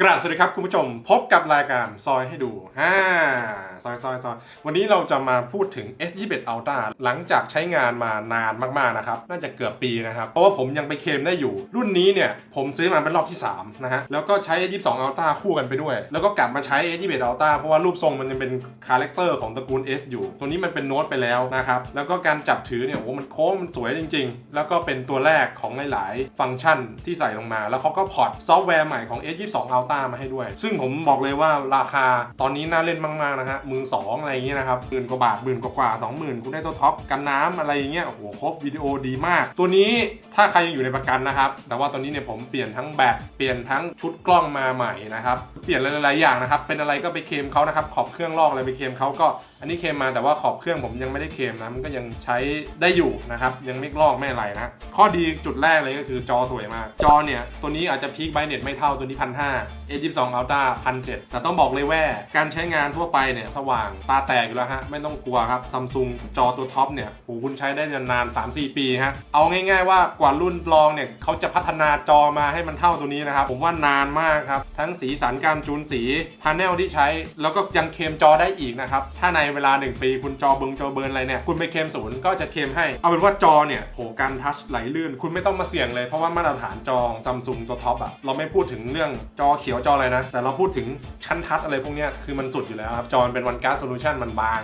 กราบสวัสดีครับคุณผู้ชมพบกับรายการซอยให้ดูฮ่าซอยซอยซอยวันนี้เราจะมาพูดถึง S21 Ultra หลังจากใช้งานมานานมากๆนะครับ น่าจะเกือบปีนะครับ เพราะว่าผมยังไปเคลมได้อยู่ รุ่นนี้เนี่ย ผมซื้อมาเป็นรอบที่ 3 นะฮะ แล้วก็ใช้ S22 Ultra คู่กันไปด้วย แล้วก็กลับมาใช้ S21 Ultra เพราะว่ารูปทรงมันยังเป็นคาแรคเตอร์ของตระกูล S อยู่ ตัวนี้มันเป็นโน้ตไปแล้วนะครับ แล้วก็การจับถือเนี่ยโอ้โหมันโค้งมันสวยจริง ๆ แล้วก็เป็นตัวแรกของหลาย ๆ ฟังก์ชันที่ใส่ลงมา แล้วเขาก็พอร์ตซอฟต์แวร์ใหม่ของ S22 Ultra มาให้ด้วย ซึ่งผมบอกเลยว่าราคาตอนนี้น่าเล่นมากๆนะฮะมือสองอะไรอย่างเงี้ยนะครับหมื่นกว่าบาทหมื่นกว่าๆสองหมื่นคุณได้ตัวท็อปกันน้ำอะไรอย่างเงี้ยโอ้โหครบวิดีโอดีมาก ตัวนี้ถ้าใครยังอยู่ในประกันนะครับ แต่ว่าตอนนี้เนี่ยผมเปลี่ยนทั้งแบตเปลี่ยนทั้งชุดกล้องมาใหม่นะครับเปลี่ยนหลายๆอย่างนะครับเป็นอะไรก็ไปเคมเขานะครับขอบเครื่องลอกอะไรไปเคมเขาก็ นนี้เคลมมาแต่ว่าขอบเครื่องผมยังไม่ได้เคลมนะมันก็ยังใช้ได้อยู่นะครับยังไม่ลอกไม่อะไรนะข้อดีจุดแรกเลยก็คือจอสวยมาก จอเนี่ย ตัวนี้อาจจะพีคไบเน็ตไม่เท่าตัวนี้พันห้า A22 Ultra พันเจ็ดแต่ต้องบอกเลยว่าการใช้งานทั่วไปเนี่ยสว่างตาแตกอยู่แล้วฮะไม่ต้องกลัวครับซัมซุงจอตัวท็อปเนี่ยโหคุณใช้ได้นานๆ3-4 ปีฮะเอาง่าย ๆว่ากว่ารุ่นรองเนี่ยเขาจะพัฒนาจอมาให้มันเท่าตัวนี้นะครับผมว่านานมากครับทั้งสีสันการจูนสีพาเนลที่ใช้แล้วก็ยังเคลมจอได้อีกนะครับถ้าในเวลา 1 ปี คุณจอเบิงจอเบิร์นอะไรเนี่ยคุณไปเคลมศูนย์ก็จะเคลมให้ เอาเป็นว่าจอเนี่ยโหการทัชไหลลื่น คุณไม่ต้องมาเสี่ยงเลยเพราะว่ามาตรฐานจอซัมซุงตัวท็อปอะเราไม่พูดถึงเรื่องจอเขียวจออะไรนะ แต่เราพูดถึงชั้นทัชอะไรพวกเนี้ยคือมันสุดอยู่แล้วครับจอเป็นวันการ์ดโซลูชันมันบาง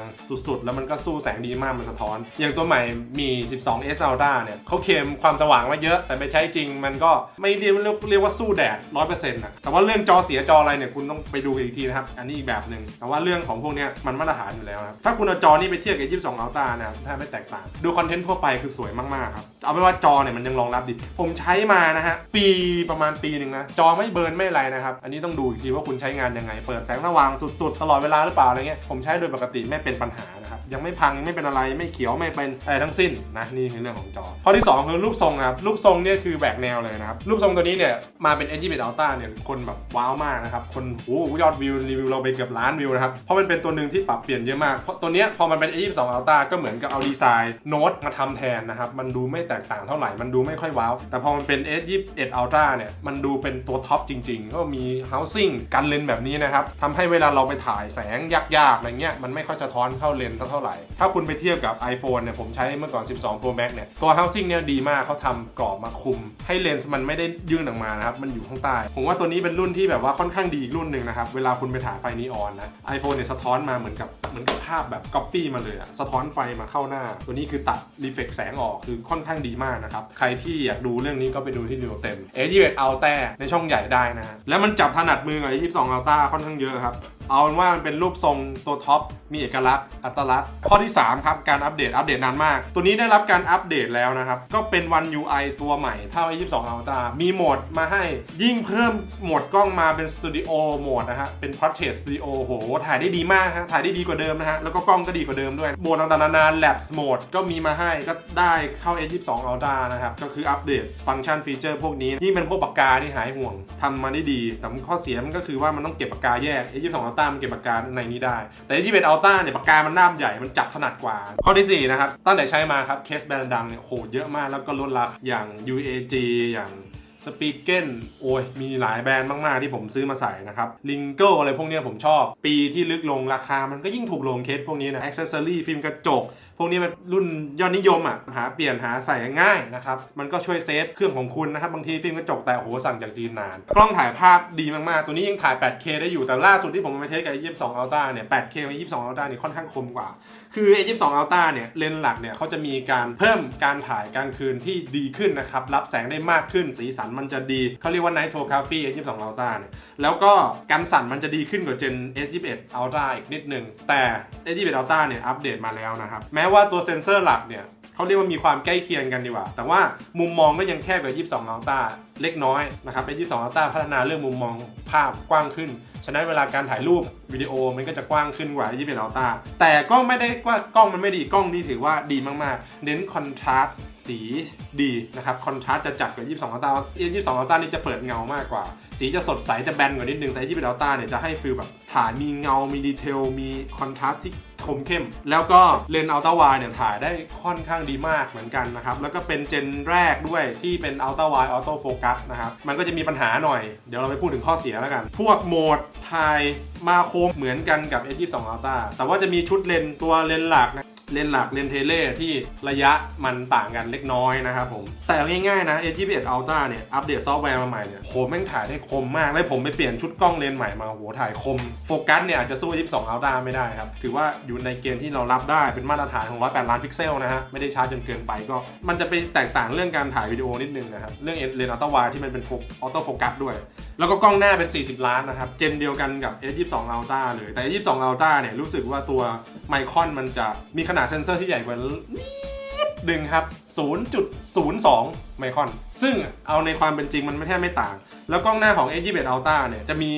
สุดๆ แล้วมันก็สู้แสงดีมากมันสะท้อน อย่างตัวใหม่มี 12s Ultra เนี่ยเขาเคลมความสว่างไว้เยอะ แต่ไปใช้จริงมันก็ไม่เรียกเรียกว่าสู้แดด100%นะแต่ว่าเรื่องจอเสียจออะไรเนี่ยคุณต้องไปดูอีกทีนะครับอันนี้อีกแบบหนึ่งแต่ว่าเรื่องของพวกเนี้ยมันมาตรฐานอยู่แล้วครับถ้าคุณเอาจอนี่ไปเทียบกับ 22 Ultra นะครับแทบไม่แตกต่าง ดูคอนเทนต์ทั่วไปคือสวยมากๆครับ เอาเป็นว่าจอเนี่ยมันยังรองรับดีผมใช้มานะฮะ ปีประมาณปีหนึ่งนะ จอไม่เบิร์นไม่อะไรนะครับ อันนี้ต้องดูอีกทีว่าคุณใช้งานยังไง เปิดแสงสว่างสุดๆ ตลอดเวลาหรือเปล่าอะไรเงี้ย ผมใช้โดยปกติไม่เป็นปัญหา ยังไม่พังไม่เป็นอะไรไม่เขียวไม่เป็นอะไรทั้งสิ้นนะนี่คือเรื่องของจอข้อที่ 2 คือรูปทรงนะครับรูปทรงเนี่ยคือแบกแนวเลยนะครับรูปทรงตัวนี้เนี่ยมาเป็น S21 Ultra เนี่ยคนแบบว้าวมากนะครับคนโอ้ยอดวิวรีวิวเราไปเกือบล้านวิวนะครับเพราะมันเป็นตัวหนึ่งที่ปรับเปลี่ยนเยอะมากเพราะตัวเนี้ยพอมันเป็น S22 Ultra ก็เหมือนกับเอาดีไซน์โน้ตมาทำแทนนะครับมันดูไม่แตกต่างเท่าไหร่มันดูไม่ค่อยว้าวแต่พอมันเป็น S21 Ultra เนี่ยมันดูเป็นตัวท็อปจริง ๆ ก็มี housing กันเลนแบบนี้นะครับทำให้เวลาเราไปถ่ายแสงยากๆอะไรเงี้ยมันไม่ค่อยสะท้อนเข้าเลนเท่าไหร่ ถ้าคุณไปเทียบกับ iPhone เนี่ยผมใช้เมื่อก่อน 12 Pro Max เนี่ยตัว housing เนี่ยดีมากเขาทำกรอบมาคุม ให้เลนส์มันไม่ได้ยื่นออกมานะครับ มันอยู่ข้างใต้ ผมว่าตัวนี้เป็นรุ่นที่แบบว่าค่อนข้างดีอีกรุ่นหนึ่งนะครับ เวลาคุณไปถ่ายไฟนีออนนะ iPhone เนี่ยสะท้อนมาเหมือนกับเหมือนกับภาพแบบ copy มาเลยอะสะท้อนไฟมาเข้าหน้า ตัวนี้คือตัดรีเฟกแสงออกคือค่อนข้างดีมากนะครับ ใครที่อยากดูเรื่องนี้ก็ไปดูที่ดูเต็ม A21 Ultra ในช่องใหญ่ได้นะฮะแล้วมันจับถนัดมือกับ A22 Ultra ค่อนข้างเยอะครับเอาเป็นว่ามันเป็นรูปทรงตัวท็อปมีเอกลักษณ์อัตลักษณ์ข้อที่ 3 ครับ การอัปเดตอัปเดตนานมาก ตัวนี้ได้รับการอัปเดตแล้วนะครับ ก็เป็น One UI ตัวใหม่เท่า 22 Ultra มีโหมดมาให้ยิ่งเพิ่มโหมดกล้องมาเป็นสตูดิโอโหมดนะฮะเป็น Portrait Studio โห ถ่ายได้ดีมากฮะถ่ายได้ดีกว่าเดิมนะฮะแล้วก็กล้องก็ดีกว่าเดิมด้วยโหมดต่างๆนานา Labs Mode ก็มีมาให้ก็ได้เข้า A22 Ultra นะครับก็คืออัปเดตฟังก์ชันฟีเจอร์พวกนี้ยิ่งเป็นพวกปากกาที่หายห่วงทำมาได้ดีแต่ข้อเสียมันก็คือว่ามันต้องเก็บปากกาแยก A22 Ultra มันเก็บปากกาในนี้ได้ แต่ที่เป็นอัลต้าเนี่ยปากกามันน้ามใหญ่มันจับถนัดกว่า ข้อที่ 4 นะครับ ตั้งแต่ใช้มาครับเคสแบรนด์ดังเนี่ยโหเยอะมากแล้วก็ลดราคาอย่าง UAG อย่าง สปีเกนโอ้ยมีหลายแบรนด์มาก ๆ ที่ผมซื้อมาใส่นะครับลิงเกิลอะไรพวกนี้ผมชอบ ปีที่ลึกลงราคามันก็ยิ่งถูกลงเคสพวกนี้นะ a อ c เซอรี่ฟิล์มกระจก พวกนี้มันรุ่นยอดนิยมอะหาเปลี่ยนหาใส่ง่ายนะครับ มันก็ช่วยเซฟเครื่องของคุณนะครับ บางทีฟิล์มกระจกแต่โอ้โหสั่งจากจีนนาน กล้องถ่ายภาพดีมาก ๆ ตัวนี้ยังถ่าย 8K ได้อยู่แต่ล่าสุดที่ผมมาเทสกับ 22 Ultra เนี่ย 8K กับ22 Ultra เนี่ยค่อนข้างคมกว่า คือ A22 Ultra เนี่ยเลนส์หลักเนี่ยเขาจะมีการเพิ่มการถ่ายกลางคืนที่ดีขึ้นนะครับรับแสงได้มากขึ้นสีสันมันจะดีเขาเรียกว่า Night Photography A22 Ultra เนี่ยแล้วก็การสั่นมันจะดีขึ้นกว่า Gen S21 Ultra อีกนิดนึงแต่ S21 Ultra เนี่ยอัปเดตมาแล้วนะครับแม้ว่าตัวเซนเซอร์หลักเนี่ย เขาเรียกว่ามีความใกล้เคียงกันดีกว่า แต่ว่ามุมมองก็ยังแคบกว่า22 Ultra เล็กน้อยนะครับ A22 Ultra พัฒนาเรื่องมุมมองภาพกว้างขึ้น ฉะนั้นเวลาการถ่ายรูปวิดีโอมันก็จะกว้างขึ้นกว่า21 Ultra แต่ก็ไม่ได้ว่ากล้องมันไม่ดีกล้องนี่ถือว่าดีมากๆ เน้นคอนทราสต์สีดีนะครับคอนทราสต์จะจัดกว่า 22 Ultra 22 Ultra นี่จะเปิดเงามากกว่า สีจะสดใสจะแบนกว่านิดนึงแต่21 Ultra เนี่ยจะให้ฟีลแบบถ่ายมีเงา มีดีเทล มีคอนทราสต์ที่ คมเข้ม แล้วก็เลนส์อัลตร้าไวเนี่ยถ่ายได้ค่อนข้างดีมากเหมือนกันนะครับ แล้วก็เป็นเจนแรกด้วยที่เป็นอัลตร้าไวออโต้โฟกัสนะครับ มันก็จะมีปัญหาหน่อย เดี๋ยวเราไปพูดถึงข้อเสียแล้วกัน พวกโหมดถ่ายมาโคมเหมือนกันกับ S22 Ultra แต่ว่าจะมีชุดเลนตัวเลนหลักนะ เลนหลักเลนเทเล่ที่ระยะมันต่างกันเล็กน้อยนะครับผม แต่ง่ายๆนะ A21 Ultra เนี่ย อัปเดตซอฟต์แวร์มาใหม่เนี่ยโหแม่งถ่ายได้คมมาก แล้วผมไปเปลี่ยนชุดกล้องเลนใหม่มาโหถ่ายคม โฟกัสเนี่ยอาจจะสู้ 22 Ultra ไม่ได้ครับ ถือว่าอยู่ในเกณฑ์ที่เรารับได้เป็นมาตรฐานของ108ล้านพิกเซลนะฮะ ไม่ได้ช้าจนเกินไปก็ มันจะไปแตกต่างเรื่องการถ่ายวิดีโอนิดนึงนะครับเรื่องเลนอัลตร้าไวที่มันเป็นออโต้โฟกัสด้วย แล้วก็กล้องหน้าเป็น 40 ล้านนะครับเจนเดียวกันกับ S22 Ultra เลยแต่ S22 Ultra เนี่ยรู้สึกว่าตัวไมคอนมันจะมีขขนาดเซนเซอร์ที่ใหญ่กว่านิดนึงครับ 0.02 ไมคอน ซึ่งเอาในความเป็นจริงมันไม่แทบไม่ต่าง แล้วกล้องหน้าของ S21 Ultra เนี่ยจะมี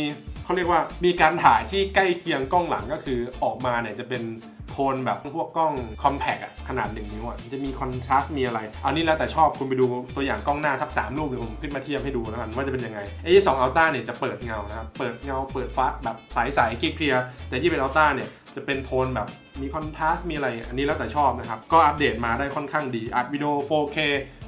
เขาเรียกว่ามีการถ่ายที่ใกล้เคียงกล้องหลังก็คือออกมาเนี่ยจะเป็นโทนแบบพวกกล้องคอมแพกอะขนาดหนึ่งนิ้วอะจะมีคอนทราสต์มีอะไร เอันนี้แล้วแต่ชอบคุณไปดูตัวอย่างกล้องหน้าสักสามรูปเดี๋ยวผมขึ้นมาเทียบให้ดูแล้วกันว่าจะเป็นยังไง A22 Ultra เนี่ยจะเปิดเงานะครับ เปิดเงาเปิดฟ้าแบบใสๆเคลียร์แต่21 Ultra เนี่ยจะเป็นโทนแบบ มีคอนทราสต์มีอะไร อันนี้แล้วแต่ชอบนะครับ ก็อัปเดตมาได้ค่อนข้างดี อัดวิดีโอ 4K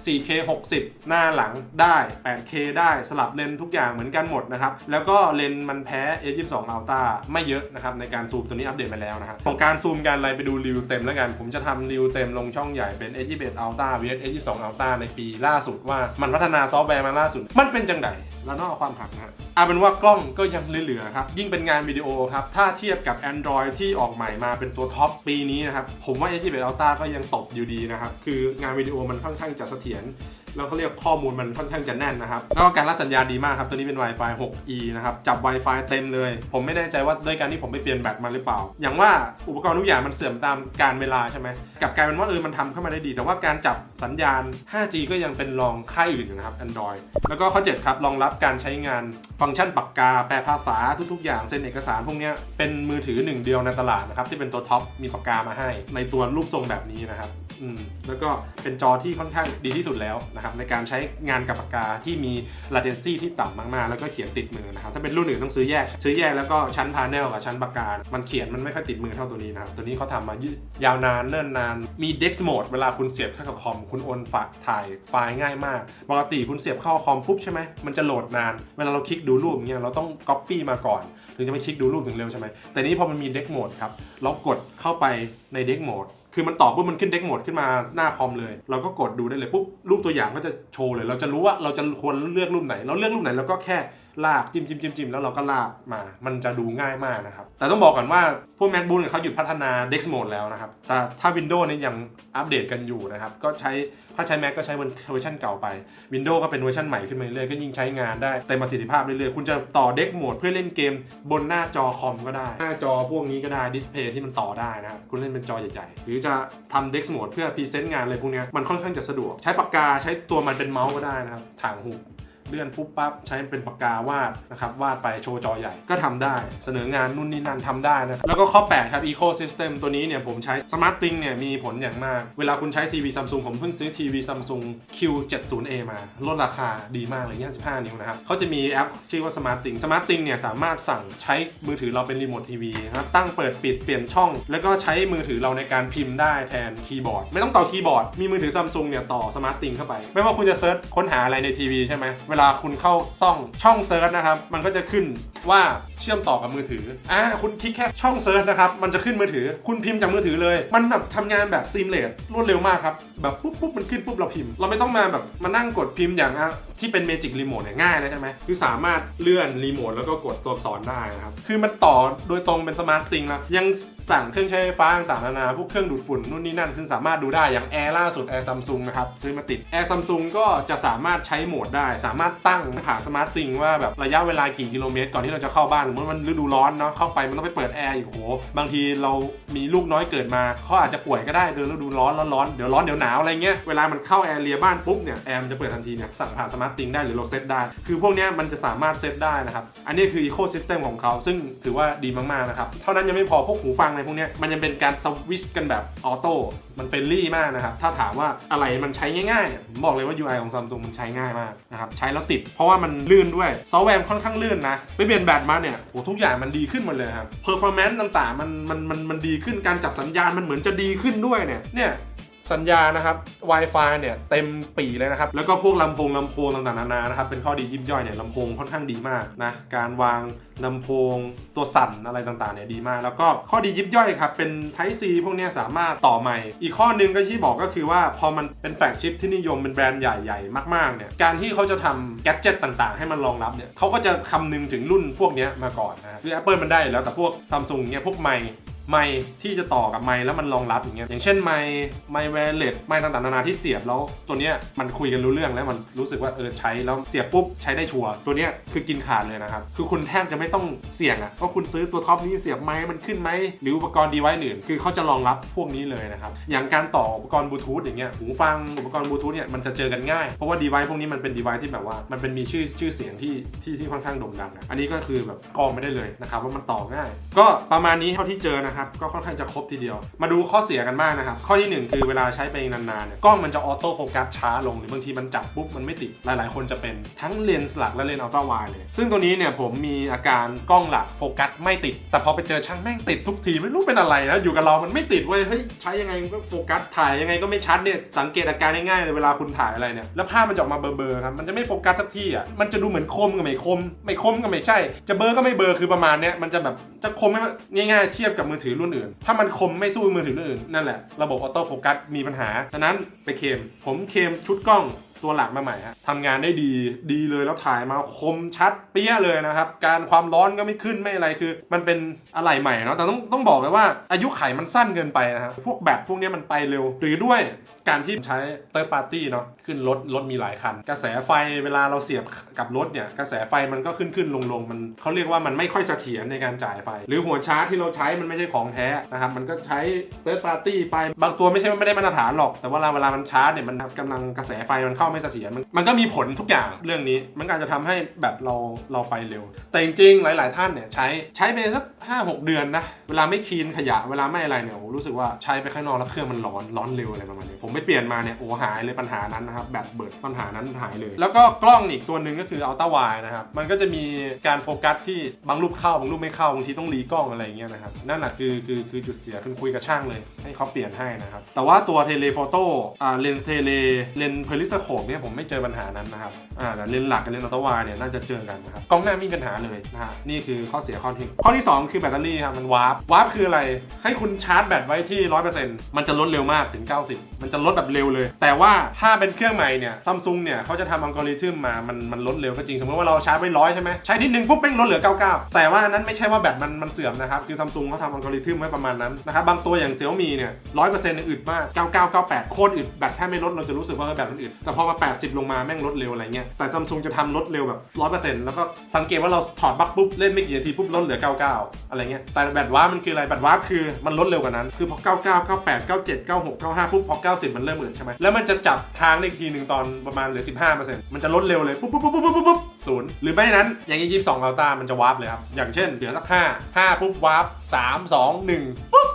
4K 60 หน้าหลังได้ 8K ได้สลับเลนทุกอย่างเหมือนกันหมดนะครับ แล้วก็เลนมันแพ้ A22 Ultra ไม่เยอะนะครับ ในการซูมตัวนี้อัปเดตมาแล้วนะครับของการซูมการอะไรไปดูรีวิวเต็มแล้วกัน ผมจะทำรีวิวเต็มลงช่องใหญ่เป็น A21 Ultra vs A22 Ultra ในปีล่าสุดว่ามันพัฒนาซอฟต์แวร์มาล่าสุด มันเป็นจังไดแล้วนอกความหักนะฮะเอาเป็นว่ากล้องก็ยังเหลือๆครับยิ่งเป็นงานวิดีโอครับถ้าเทียบกับ Android ที่ออกใหม่มาเป็นตัวท็อปปีนี้นะครับ ผมว่า A21 Ultra ก็ยังตบอยู่ดีนะครับ คืองานวิดีโอมันค่อนข้างจะเสถียร แล้วเขาเรียกข้อมูลมันค่อนข้างจะแน่นนะครับ แล้วก็การรับสัญญาณดีมากครับ ตัวนี้เป็น Wi-Fi 6E นะครับ จับ Wi-Fi เต็มเลย ผมไม่แน่ใจว่าด้วยการที่ผมไปเปลี่ยนแบตมาหรือเปล่า อย่างว่าอุปกรณ์ทุกอย่างมันเสื่อมตามการเวลาใช่ไหมกลับกลายเป็นว่าเออมันทำเข้ามาได้ดี แต่ว่าการจับสัญญาณ 5G ก็ยังเป็นรองค่ายอื่นอยู่นะครับ Android แล้วก็ข้อ7ครับรองรับการใช้งานฟังก์ชันปากกา แปลภาษาทุกๆ อย่างเซ็นเอกสารพวกนี้เป็นมือถือหนึ่งเดียวในตลาดนะครับที่เป็นตัวท็อปมีปากกามาให้ ในตัวรูปทรงแบบนี้นะครับอืมแล้วก็เป็นจอที่ค่อนข้างดีที่สุดแล้วนะครับในการใช้งานกับปากกาที่มี latency ที่ต่ำมากๆ แล้วก็เขียนติดมือนะครับถ้าเป็นรุ่นอื่นต้องซื้อแยก ซื้อแยกแล้วก็ชั้นพาเนลกับชั้นปากกา มันเขียนมันไม่ค่อยติดมือเท่าตัวนี้นะครับตัวนี้เขาทำมายาวนานเนิ่นนานมี Dex Mode เวลาคุณเสียบเข้ากับคอมคุณโอนฝากถ่ายไฟล์ง่ายมากปกติคุณเสียบเข้าคอมปุ๊บใช่ไหมมันจะโหลดนาน เวลาเราคลิกดูรูปเงี้ยเราต้อง copy มาก่อนถึงจะไปคลิกดูรูปถึงเร็วใช่ไหมแต่นี้พอมันมีเด็กโหมดครับเรากดเข้าไปในเด็กโหมด คือมันตอบปุ๊บมันขึ้นเด็กโหมดขึ้นมาหน้าคอมเลย เราก็กดดูได้เลยปุ๊บรูปตัวอย่างก็จะโชว์เลย เราจะรู้ว่าเราจะควรเลือกรูปไหน เราเลือกรูปไหนเราก็แค่ ลากจิ้มจิ้มจิ้มจิ้มแล้วเราก็ลากมา มันจะดูง่ายมากนะครับ แต่ต้องบอกก่อนว่า พวก MacBook เนี่ยเขาหยุดพัฒนา Dex Mode แล้วนะครับ แต่ถ้า Windows เนี่ยยังอัปเดตกันอยู่นะครับ ก็ใช้ถ้าใช้ Mac ก็ใช้เวอร์ชันเก่าไป Windows ก็เป็นเวอร์ชันใหม่ขึ้นมาเรื่อยๆ ก็ยิ่งใช้งานได้เต็มประสิทธิภาพเรื่อยๆ คุณจะต่อ Dex Mode เพื่อเล่นเกมบนหน้าจอคอมก็ได้ หน้าจอพวกนี้ก็ได้ดิสเพย์ที่มันต่อได้นะครับ คุณเล่นเป็นจอใหญ่ๆ หรือจะทำ Dex Mode เพื่อพรีเซนต์งานอะไรพวกนี้มันค่อนข้างจะสะดวก ใช้ปากกาใช้ตัวมันเป็นเมาส์ก็ได้นะครับถ่างหู เลื่อนปุ๊บปั๊บใช้เป็นปากกาวาดนะครับวาดไปโชว์จอใหญ่ก็ทำได้ เสนองานนู่นนี่นั่นทำได้นะครับแล้วก็ข้อ 8 ครับ Ecosystem ตัวนี้เนี่ยผมใช้ Smart Thing เนี่ยมีผลอย่างมาก เวลาคุณใช้ทีวีซัมซุงผมเพิ่งซื้อทีวีซัมซุง Q70A มา ลดราคาดีมากเลย 25 นิ้วนะครับเขาจะมีแอปชื่อว่า Smart Thing Smart Thing เนี่ยสามารถสั่งใช้มือถือเราเป็นรีโมททีวีนะครับตั้งเปิดปิดเปลี่ยนช่อง แล้วก็ใช้มือถือเราในการพิมพ์ได้แทนคีย์บอร์ด ไม่ต้องต่อคีย์บอร์ดมีมือถือซัมซุงเนี่ยต่อ smarting เข้าไป ไม่ว่าคุณจะเซิร์ชค้นหาอะไรในทีวีใช่ไหมเวลาคุณเข้าซ่องช่องเซิร์ชนะครับ มันก็จะขึ้นว่าเชื่อมต่อกับมือถือ อ่า คุณคลิกแค่ช่องเซิร์ชนะครับ มันจะขึ้นมือถือ คุณพิมพ์จากมือถือเลย มันแบบทำงานแบบซีมเลสรวดเร็วมากครับ แบบปุ๊บปุ๊บมันขึ้นปุ๊บเราพิมพ์ เราไม่ต้องมาแบบมานั่งกดพิมพ์อย่างอะที่เป็นเมจิกรีโมทเนี่ยง่ายเลยใช่ไหมคือสามารถเลื่อนรีโมทแล้วก็กดตัวอักษรได้นะครับ คือมันต่อโดยตรงเป็นสมาร์ตติงแล้ว ยังสั่งเครื่องใช้ไฟฟ้าต่างๆนานาพวกเครื่องดูดฝุ่นนู่นนี่นั่นคือสามารถดูได้อย่างแอร์ล่าสุดแอร์ซัมซุงนะครับซื้อมาติดแอร์ซัมซุงก็จะสามารถใช้โหมดได้ สามารถตั้งผ่านสมาร์ตติงว่าแบบระยะเวลากี่กิโลเมตรก่อนที่เราจะเข้าบ้านสมมติมันฤดูร้อนเนาะเข้าไปมันต้องไปเปิดแอร์อีกโหบางทีเรามีลูกน้อยเกิดมาเขาอาจจะป่วยก็ได้เดินฤดูร้อนร้อนร้อนเดี๋ยวร้อนเดี๋ยวหนาวอะไรเงี้ยเวลามันเข้าแอร์เรียบ้านปุ๊บเนี่ยแอร์มันจะเปิดทันทีเนี่ยสั่งผ่านสมาร์ตติงได้หรือเราเซตได้ คือพวกเนี้ยมันจะสามารถเซตได้นะครับอันนี้คืออีโค y ิสเต็มของเขาซึ่งถือว่าดีมากๆนะครับเท่านั้นยังไม่พอพวกหูฟังในพวกเนี้ยมันยังเป็นการสวิชกันแบบออโต้มันเฟรนลี่มากนะครับถ้าถามว่าอะไรมันใช้ง่ายๆเนี่ยผมบอกเลยว่า UI ของ Samsung มันใช้ง่ายมากนะครับใช้แล้วติด เพราะว่ามันลื่นด้วยซอฟต์แวร์ค่อนข้างลื่นนะไปเปลี่ยนแบตมาเนี่ยโหทุกอย่างมันดีขึ้นหมดเลยครับเพอร์ฟอร์แมนซ์ต่างๆมันมันมันมันดีขึ้นการจับสัญญาณมันเหมือนจะดีขึ้นด้วยเนี่ยเนี่ย สัญญานะครับ Wi-Fi เนี่ยเต็มปีเลยนะครับ แล้วก็พวกลำโพงลำโพงต่างๆนานานะครับ เป็นข้อดียิบย่อยเนี่ยลำโพงค่อนข้างดีมากนะ การวางลำโพงตัวสั่นอะไรต่างๆเนี่ยดีมาก แล้วก็ข้อดียิบย่อยครับ เป็น Type C พวกเนี้ยสามารถต่อใหม่ อีกข้อหนึงก็ที่บอกก็คือว่าพอมันเป็นแฟลกชิพที่นิยมเป็นแบรนด์ใหญ่ๆ มากๆเนี่ย การที่เขาจะทำแกดเจิตต่างๆ ให้มันรองรับเนี่ยเขาก็จะคำนึงถึงรุ่นพวกเนี้ยมาก่อนนะคือ Apple มันได้แล้วแต่พวก Samsung เนี่ยพวกไมค์ ไมค์ที่จะต่อกับไมค์แล้วมันรองรับอย่างเงี้ยอย่างเช่นไมค์ไมค์แวร์เลสไมค์ต่างๆนานาที่เสียบแล้วตัวเนี้ยมันคุยกันรู้เรื่องแล้วมันรู้สึกว่าเออใช้แล้วเสียบปุ๊บใช้ได้ชัวร์ตัวเนี้ยคือกินขาดเลยนะครับคือคุณแทบจะไม่ต้องเสี่ยงอะว่าคุณซื้อตัวท็อปนี้เสียบไมค์มันขึ้นไหมหรืออุปกรณ์ดีไวซ์อื่น คือเขาจะรองรับพวกนี้เลยนะครับอย่างการต่ออุปกรณ์บลูทูธอย่างเงี้ยหูฟังอุปกรณ์บลูทูธเนี่ยมันจะเจอกันง่ายเพราะว่าดีไวซ์พวกนี้มันเป็นดีไวซ์ที่แบบว่ามันเป็นมีชื่อชื่อเสียงที่ที่ที่ค่อนข้างโด่งดังอะอันนี้ก็คือแบบกองไม่ได้เลยนะครับว่ามันต่อง่าย ก็ประมาณนี้เท่าที่เจอนะครับก็ค่อนข้างจะครบทีเดียว มาดูข้อเสียกันบ้างนะครับ ข้อที่หนึ่งคือเวลาใช้ไปนานๆเนี่ยกล้องมันจะออโต้โฟกัสช้าลงหรือบางทีมันจับปุ๊บมันไม่ติดหลายๆ คนจะเป็นทั้งเลนส์หลักและเลนส์อัลตร้าไวด์เลย ซึ่งตัวนี้เนี่ยผมมีอาการกล้องหลักโฟกัสไม่ติด แต่พอไปเจอช่างแม่งติดทุกทีไม่รู้เป็นอะไรนะอยู่กับเรามันไม่ติดเว้ยเฮ้ยใช้ยังไงก็โฟกัสถ่ายยังไงก็ไม่ชัดเนี่ยสังเกตอาการง่ายๆเลยเวลาคุณถ่ายอะไรเนี่ยแล้วภาพมันจะออกมาเบลอๆครับมันจะไม่โฟกัสสักที่อะมันจะดูเหมือนคมกับไม่คม ไม่คมก็ไม่ใช่ จะเบลอก็ไม่เบลอคือประมาณเนี้ยมันจะแบบจะคมไม่ง่ายๆเทียบกับมือถอรุ่นอื่น ถ้ามันคมไม่สู้มือถือรุ่นอื่น นั่นแหละ ระบบออโต้โฟกัสมีปัญหาฉะนั้นไปเคมผมเคมชุดกล้องตัวหลักมาใหม่ฮะทำงานได้ดีดีเลยแล้วถ่ายมาคมชัดเปี้ยเลยนะครับ การความร้อนก็ไม่ขึ้นไม่อะไรคือ มันเป็นอะไรใหม่เนาะแต่ต้องต้องบอกเลยว่าอายุไขมันสั้นเกินไปนะครับพวกแบตพวกนี้มันไปเร็ว หรือด้วยการที่ใช้เตอร์ปาร์ตี้เนาะขึ้นรถรถมีหลายคัน กระแสไฟเวลาเราเสียบกับรถเนี่ยกระแสไฟมันก็ขึ้นขึ้นลงลงมันเขาเรียกว่ามันไม่ค่อยเสถียรในการจ่ายไฟ หรือหัวชาร์จที่เราใช้มันไม่ใช่ของแท้นะครับมันก็ใช้เตอร์ปาร์ตี้ไปบางตัวไม่ใช่ว่าไม่ได้มาตรฐานหรอก แต่ว่าเวลาเวลามันชาร์จเนี่ยมันกำลังกระแสไฟมันเข้าไม่เสถียรมันมันก็มีผลทุกอย่างเรื่องนี้ มันก็อาจจะทำให้แบบเราเราไปเร็ว แต่จริงๆ หลาย ๆ ท่านเนี่ยใช้ใช้ไปสักห้าหกเดือนนะ เวลาไม่คีนขยะเวลาไม่อะไรเนี่ยผมรู้สึกว่าใช้ไปข้างนอกแล้วเครื่องมันร้อนร้อนเร็วอะไรประมาณนี้ผมไปเปลี่ยนมาเนี่ยโอ้หายเลยปัญหานั้นนะครับแบตเบิดปัญหานั้นหายเลย แล้วก็กล้องอีกตัวหนึ่งก็คืออัลต้าไวนะครับมันก็จะมีการโฟกัสที่บางรูปเข้าบางรูปไม่เข้าบางทีต้องรีกล้องอะไรอย่างเงี้ยนะครับนั่นแหละคือคือคือจุดเสียคือคุยกับช่างเลย ให้เขาเปลี่ยนให้นะครับแต่ว่าตัวเทเลโฟโต้อ่าเลนส์เทเลเลนเพลิสโคปเนี่ยผมไม่เจอปัญหานั้นนะครับอ่าแต่เลนส์หลักกับเลนส์อัลต้าเนี่ยน่าจะเจอกันนะครับกล้องหน้าไม่มีปัญหาเลยนะฮะนี่คือข้อเสียข้อที่ข้อที่สองคือแบตเตอรี่ครับมันวาร์ปวาร์ปคืออะไร ให้คุณชาร์จแบตไว้ที่ 100%มันจะลดเร็วมากถึง 90 มันจะลดแบบเร็วเลย แต่ว่าถ้าเป็นเครื่องใหม่เนี่ยซัมซุงเนี่ยเขาจะทำอัลกอริทึมมามันมันลดเร็วก็จริงสมมติว่าเราชาร์จไว้ร้อยใช่ไหมใช้ที่หนึ่งปุ๊บเป้งลดเหลือ 99 แต่ว่านั้นไม่ใช่ว่าแบตมันมันเสื่อมนะครับคือซัมซุงเขาทำอัลกอริทึมไว้ประมาณนั้นนะครับบางตัวอย่างเซี่ยมีเนี่ยร้อยเปอร์เซ็นต์อึดมาก 99 98 โคตรอึดแบตแทบไม่ลดเราจะรู้สึกว่าแบตมันอึดแต่พอมา 80 ลงมาแม่งลดเร็วอะไรเงี้ย แต่ซัมซุงจะทำลดเร็วแบบ 100%แล้วก็สังเกตว่าเราถอดปลั๊กปุ๊บ เล่นไม่กี่นาทีปุ๊บลดเหลือ 99 อะไรเงี้ย แต่แบตวาร์มันคืออะไร แบตวาร์ปคือมันลดเร็วกว่านั้น คือพอ 99 98 97 96 95 ปุ๊บพอ 90 มันเริ่มเอึดใช่ไหมแล้วมันจะจับทางได้อีกทีหนึ่งตอนประมาณเหลือ 15%มันจะลดเร็วเลยปุ๊บปุ๊บปุ๊บปุ๊บปุ๊บปุ๊บศูนย์หรือไม่นั้นอย่างยี่สิบสองอัลต้ามันจะวาร์ปเลยครับอย่างเช่นเหลือสักห้าห้าปุ๊บวาร์ปสามสองหนึ่งปุ๊บ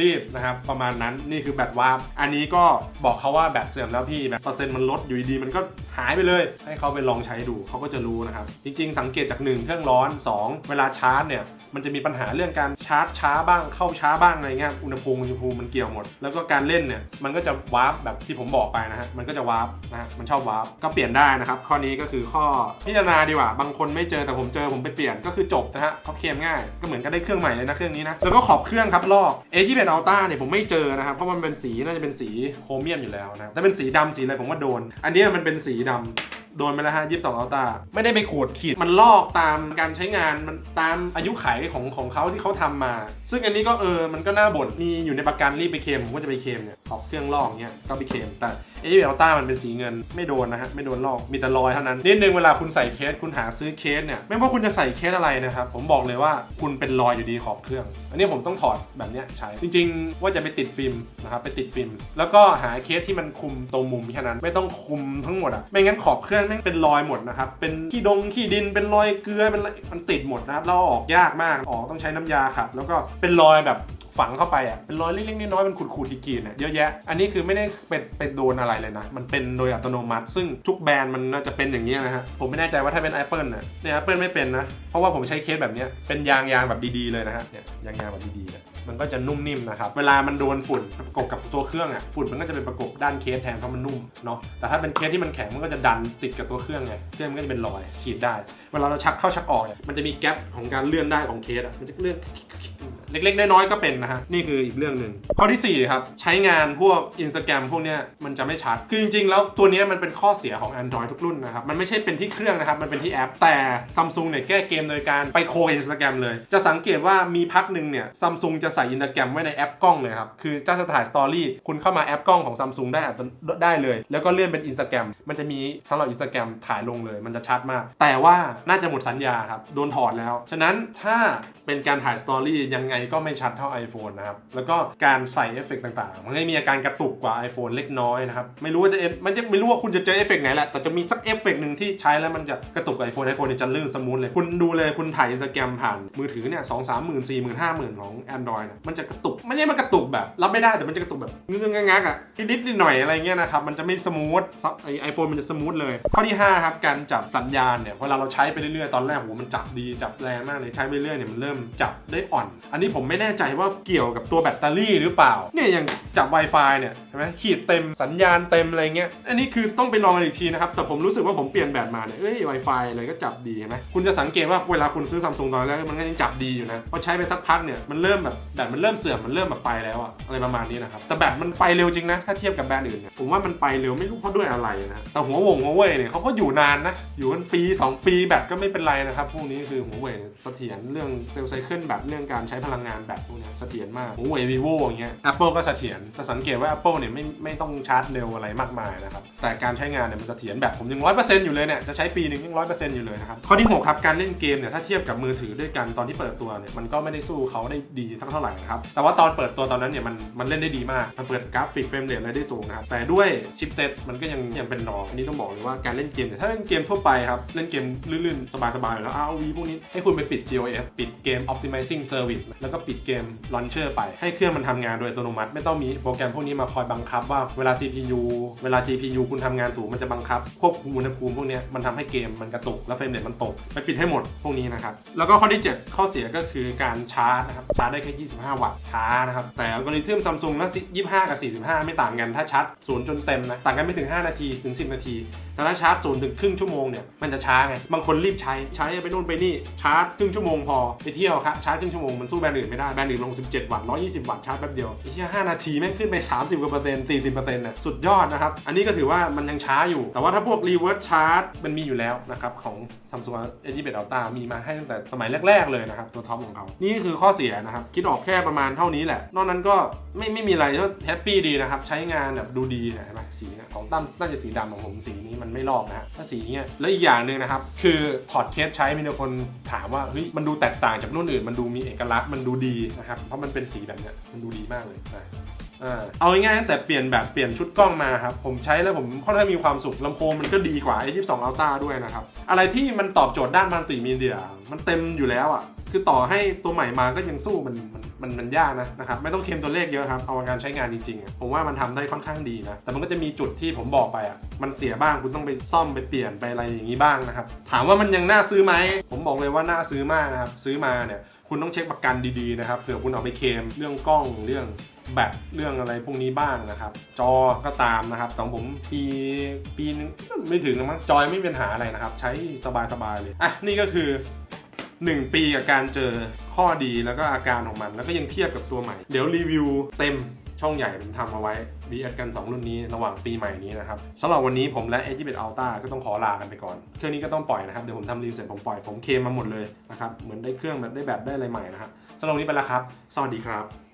รีบนะครับประมาณนั้นนี่คือแบตวาร์ปอันนี้ก็บอกเขาว่าแบตเสื่อมแล้วพี่แบบเปอร์เซ็นต์มันลดอยู่ดีมันก็หายไปเลย ให้เขาไปลองใช้ดูเขาก็จะรู้นะครับ จริง ๆ สังเกตจาก 1 เครื่องร้อน 2 เวลาชาร์จเนี่ยมันจะมีปัญหาเรื่องการชาร์จช้าบ้างเข้าช้าบ้างอะไรเงี้ยอุณหภูมิอุณหภูมิมันเกี่ยวหมด แล้วก็การเล่นเนี่ยมันก็จะวาร์ปแบบที่ผมบอกไปนะฮะมันก็จะวาร์ปนะฮะมันชอบวาร์ปก็เปลี่ยนได้นะครับข้อนี้ก็คือข้อพิจารณาดีกว่า บางคนไม่เจอแต่ผมเจอผมไปเปลี่ยนก็คือจบนะฮะเขาเคลมง่ายก็เหมือนกับได้เครื่องใหม่เลยนะเครื่องนี้นะแล้วก็ขอบเครื่องครับลอก A 2เนี่ยผมไม่เจอนะครับ เพราะมันเป็นสีน่าจะเป็นสีโครเมียมอยู่แล้วนะแต่เป็นสีดำสีอะไรผมว่าโดน อันนี้มันเป็นสีดำโดนไปแล้วฮะยี่สิบสองอัลตาไม่ได้ไปขูดขีด มันลอกตามการใช้งานมันตามอายุไขของของเขาที่เขาทำมา ซึ่งอันนี้ก็เออมันก็น่าบ่นมีอยู่ในประกันรีบไปเคมผมก็จะไปเคมเนี่ยออกเครื่องลอกเนี่ยก็ไปเคมแต่เอเวลต้ามันเป็นสีเงินไม่โดนนะฮะไม่โดนลอกมีแต่รอยเท่านั้นนิดนึงเวลาคุณใส่เคสคุณหาซื้อเคสเนี่ยไม่ว่าคุณจะใส่เคสอะไรนะครับผมบอกเลยว่าคุณเป็นรอยอยู่ดีขอบเครื่อง อันนี้ผมต้องถอดแบบเนี้ยใช้จริง ๆ ว่าจะไปติดฟิล์มนะครับไปติดฟิล์มแล้วก็หาเคสที่มันคุมตรงมุมแค่นั้นไม่ต้องคุมทั้งหมดอะไม่งั้นขอบเครื่องแม่งเป็นรอยหมดนะครับเป็นขี้ดงขี้ดินเป็นรอยเกลือเป็นมันติดหมดนะครับเราออกยากมากออกต้องใช้น้ำยาขัดแล้วก็เป็นรอยแบบ ฝังเข้าไปอะเป็นรอยเล็กๆน้อยๆเป็นขูดๆขีดๆเนี่ยเยอะแยะ อันนี้คือไม่ได้เป็นเป็นโดนอะไรเลยนะ มันเป็นโดยอัตโนมัติ ซึ่งทุกแบรนด์มันน่าจะเป็นอย่างนี้นะฮะ ผมไม่แน่ใจว่าถ้าเป็น Apple เนี่ยเนี่ย Apple ไม่เป็นนะ เพราะว่าผมใช้เคสแบบนี้เป็นยางยางแบบดีๆเลยนะฮะเนี่ยยางยางแบบดีๆมันก็จะนุ่มนิ่มนะครับ เวลามันโดนฝุ่นประกบกับตัวเครื่องอะ ฝุ่นมันก็จะเป็นประกบด้านเคสแทนเพราะมันนุ่มเนาะ แต่ถ้าเป็นเคสที่มันแข็งมันก็จะดันติดกับตัวเครื่องไง เครื่องมันก็จะเป็นรอยขีดได้ เวลาเราชักเข้าชักออกเนี่ย มันจะมีแก๊ปของการเลื่อนได้ของเคสอะ มันจะเลื่อน เล็กๆ น้อยๆก็เป็นนะฮะ นี่คืออีกเรื่องหนึ่งข้อทีสี่ 4 ครับ ใช้งานพวก Instagram พวกเนี้ยมันจะไม่ชัด คือจริงๆ แล้วตัวนี้มันเป็นข้อเสียของ Android ทุกรุ่นนะครับ มันไม่ใช่เป็นที่เครื่องนะครับ มันเป็นที่แอป แต่ Samsung เนี่ยแก้เกมโดยการไปโค Instagram เลย จะสังเกตว่ามีพักหนึ่งเนี่ย Samsung จะใส่ Instagram ไว้ในแอปกล้องเลยครับ คือจะจะถ่ายสตอรี่คุณเข้ามาแอปกล้องของ Samsung ได้ได้เลย แล้วก็เลื่อนเป็น Instagram มันจะมีสำหรับ Instagram ถ่ายลงเลย มันจะชัดมาก แต่ว่าน่าจะหมดสัญญาครับ โดนถอดแล้ว ฉะนั้นถ้า เป็นการถ่ายสตอรี่ยังไงก็ไม่ชัดเท่า iPhone นะครับ แล้วก็การใส่เอฟเฟกต์ต่างๆ มันก็มีอาการกระตุกกว่า iPhone เล็กน้อยนะครับ ไม่รู้ว่าจะเอฟมันจะไม่รู้ว่าคุณจะเจอเอฟเฟกต์ไหนแหละ แต่จะมีสักเอฟเฟกต์หนึ่งที่ใช้แล้วมันจะกระตุกกับ iPhone iPhone เนี่ยจะลื่นสมูทเลย คุณดูเลยคุณถ่ายอินสตาแกรมผ่านมือถือเนี่ยสองสามหมื่นสี่หมื่นห้าหมื่นของ Android นี่ยมันจะกระตุกไม่ใช่มันกระตุกแบบรับไม่ได้แต่มันจะกระตุกแบบงึกๆงักอะนิดๆหน่อยอะไรเงี้ยนะครับมันจะไม่สมูทไอโฟนมันจะสมูทเลยข้อที่5ครับการจับสัญญาณเนี่ยเวลาเราใช้ไปเรื่อยๆตอนแรกโหมันจับดีจับแรงมากเลยใช้ไปเรื่อยเนี่ยมันเริ่มจับได้อ่อน อันนี้ผมไม่แน่ใจว่าเกี่ยวกับตัวแบตเตอรี่หรือเปล่า เนี่ยอย่างจับ Wi-Fi เนี่ยใช่ไหมขีดเต็มสัญญาณเต็มอะไรเงี้ย อันนี้คือต้องไปลองกันอีกทีนะครับ แต่ผมรู้สึกว่าผมเปลี่ยนแบตมาเนี่ยเอ้ย Wi-Fi อะไรก็จับดีเห็นไหมคุณจะสังเกตว่าเวลาคุณซื้อซัมซุงตอนแรกมันก็ยังจับดีอยู่นะพอใช้ไปสักพักเนี่ยมันเริ่มแบบแบตมันเริ่มเสื่อมมันเริ่มแบบไปแล้วอะอะไรประมาณนี้นะครับแต่แบตมันไปเร็วจริงนะถ้าเทียบกับแบรนด์อื่นเนี่ยผมว่ามันไปเร็วไม่รู้เพราะด้วยอะไรนะแต่หัววงหัวเว่ยเนี่ยเขาก็อยู่นานนะอยู่กันปี 2 ปีแบตก็ไม่เป็นไรนะครับพวกนี้คือหัวเว่ยเสถียรเรื่องเซลไซเคิลแบตเรื่องการใช้พลังงานแบตพวกเนี้ยเสถียรมากหัวเว่ยวีโวอย่างเงี้ย Apple ก็เสถียรจะสังเกตว่า Apple เนี่ยไม่ไม่ต้องชาร์จเร็วอะไรมากมายนะครับ แต่การใช้งานเนี่ยมันเสถียรแบบผมยังร้อยเปอร์เซ็นต์อยู่เลยเนี่ยจะใช้ปีหนึ่งยังร้อยเปอร์เซ็นต์อยู่เลยนะครับข้อที่หกครับการเล่นเกมเนี่ยถ้าเทียบกับมือถือด้วยกันตอนที่เปิดตัวเนี่ยมันก็ไม่ได้สู้เขาได้ดีเท่าไหร่นะครับแต่ว่าตอนเปิดตัวตอนนั้นเนี่ยมันมันเล่นได้ดีมากมันเปิดกราฟิกเฟรมเรทอะไรได้สูงนะครับแต่ด้วยชิปเซ็ตมันก็ยังยังเป็นรองอันนี้ต้องบอกเลยว่าการเล่นเกมเนี่ยถ้าเล่นเกมทั่วไปครับเล่นเกมลื่นๆสบายๆแล้ว ROV พวกนี้ให้คุณไปปิด GOS ปิดเกม optimizing service แล้วก็ปิดเกม launcher ไป ให้เครื่องมันทำงานโดยอัตโนมัติ ไม่ต้องมีโปรแกรมพวกนี้มาคอยบังคับว่าเวลา CPU เวลา GPU คุณทำงานถูกมันจะบังคับ ควบคุมอุณหภูมิพวกนี้มันทำให้เกมมันกระตุกแล้วเฟรมเรทมันตกไปปิดให้หมดพวกนี้นะครับแล้วก็ข้อที่ 7 ข้อเสียก็คือการชาร์จนะครับชาร์จได้แค่25 วัตต์ช้านะครับแต่อัลกอริทึมซัมซุงนะ25 กับ 45 ไม่ต่างกันถ้าชาร์จศูนย์จนเต็มนะต่างกันไม่ถึง 5 นาทีถึง 10 นาที แต่ถ้าชาร์จศูนย์ถึงครึ่งชั่วโมงเนี่ยมันจะช้าไงบางคนรีบใช้ใช้ไปนู่นไปนี่ชาร์จครึ่งชั่วโมงพอไปเที่ยวครับชาร์จครึ่งชั่วโมงมันสู้แบรนด์อื่นไม่ได้แบรนด์อื่นลง 17 วัตต์120 วัตต์ชาร์จแป๊บเดียวไอ้เหี้ย5นาทีแม่งขึ้นไป 30กว่าเปอร์เซ็นต์40เปอร์เซ็นต์น่ะสุดยอดนะครับอันนี้ก็ถือว่ามันยังช้าอยู่ แต่ว่าถ้าพวก reverse charge มันมีอยู่แล้วนะครับของ Samsung S21 Ultra มีมาให้ตั้งแต่สมัยแรก ๆ เลยนะครับตัวท็อปของเขานี่คือข้อเสียนะครับคิดออกแค่ประมาณเท่านี้แหละ นอกนั้นก็ไม่ไม่มีอะไรก็แฮปปี้ดีนะครับใช้งานแบบดูดีนี่ยเห็นไหมสีของตั้มน่าจะสีดำของผมสีนี้มันไม่ลอกนะถ้าสีเนี้ยแล้วอีกอย่างหนึ่งนะครับคือถอดเคสใช้มีคนถามว่าเฮ้ยมันดูแตกต่างจากรุ่นอื่นมันดูมีเอกลักษณ์มันดูดีนะครับเพราะมันเป็นสีแบบเนี้ยมันดูดีมากเลยนะเอาง่ายๆตั้งแต่เปลี่ยนแบบเปลี่ยนชุดกล้องมาครับผมใช้แล้วผมค่อนข้างมีความสุขลำโพงมันก็ดีกว่าไอ้22 Ultra ด้วยนะครับ อะไรที่มันตอบโจทย์ด้านมัลติมีเดีย มันเต็มอยู่แล้วอะ คือต่อให้ตัวใหม่มาก็ยังสู้มันมันมันมันยากนะนะครับไม่ต้องเค็มตัวเลขเยอะครับเอาการใช้งานจริงๆอะผมว่ามันทำได้ค่อนข้างดีนะแต่มันก็จะมีจุดที่ผมบอกไปอะมันเสียบ้างคุณต้องไปซ่อมไปเปลี่ยนไปอะไรอย่างนี้บ้างนะครับถามว่ามันยังน่าซื้อไหมผมบอกเลยว่าน่าซื้อมากนะครับซื้อมาเนี่ยคุณต้องเช็คประกันดีๆนะครับเผื่อคุณเอาไปเคลมเรื่องกล้องเรื่องแบตเรื่องอะไรพวกนี้บ้างนะครับ จอก็ตามนะครับของผมปีปีนึงไม่ถึงนะมั้งจอยไม่มีปัญหาอะไรนะครับ ใช้สบายๆเลยอะนี่ก็คือ 1 ปีกับการเจอข้อดีแล้วก็อาการของมัน แล้วก็ยังเทียบกับตัวใหม่ เดี๋ยวรีวิวเต็มช่องใหญ่ผมทำเอาไว้ดีแอดกัน 2 รุ่นนี้ระหว่างปีใหม่นี้นะครับสำหรับวันนี้ผมและ A21 Ultra ก็ต้องขอลากันไปก่อน เครื่องนี้ก็ต้องปล่อยนะครับ เดี๋ยวผมทำรีวิวเสร็จผมปล่อยผมเคมมาหมดเลยนะครับเหมือนได้เครื่องแบบได้แบบได้อะไรใหม่นะครับสำหรับวันนี้ไปแล้วครับ สวัสดีครับ